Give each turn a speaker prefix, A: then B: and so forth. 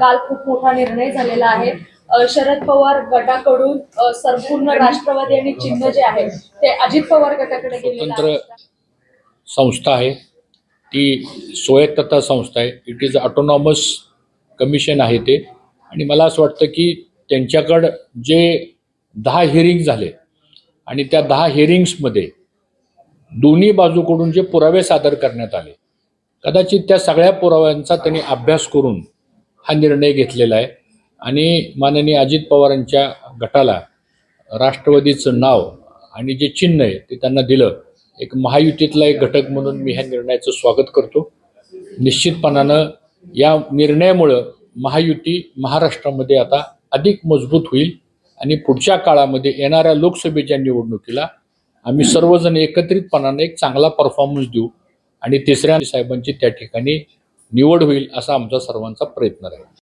A: काल खूप मोठा निर्णय झालेला आहे. शरद पवार गटाकडून संपूर्ण राष्ट्रवादी आणि चिन्ह जे आहे ते अजित पवार गटाकडे
B: स्वतंत्र संस्था आहे. ती स्वायत्तता संस्था आहे. इट इज ऑटोनॉमस कमिशन आहे ते. आणि मला असं वाटतं की त्यांच्याकडं जे दहा हिअरिंग झाले आणि त्या दहा हिअरिंग्समध्ये दोन्ही बाजूकडून जे पुरावे सादर करण्यात आले कदाचित त्या सगळ्या पुराव्यांचा त्यांनी अभ्यास करून हा निर्णय घेतलेला आहे. आणि माननीय अजित पवारांच्या गटाला राष्ट्रवादीचं नाव आणि जे चिन्ह आहे ते त्यांना दिलं. एक महायुतीतला एक घटक म्हणून मी ह्या निर्णयाचं स्वागत करतो. निश्चितपणानं या निर्णयामुळं महायुती महाराष्ट्रामध्ये आता अधिक मजबूत होईल आणि पुढच्या काळामध्ये येणाऱ्या लोकसभेच्या निवडणुकीला आम्ही सर्वजण एकत्रितपणाने एक चांगला परफॉर्मन्स देऊ. आणि तिसऱ्या साहेबांची त्या ठिकाणी निवड होईल असा आमचा सर्वांचा प्रयत्न राहील.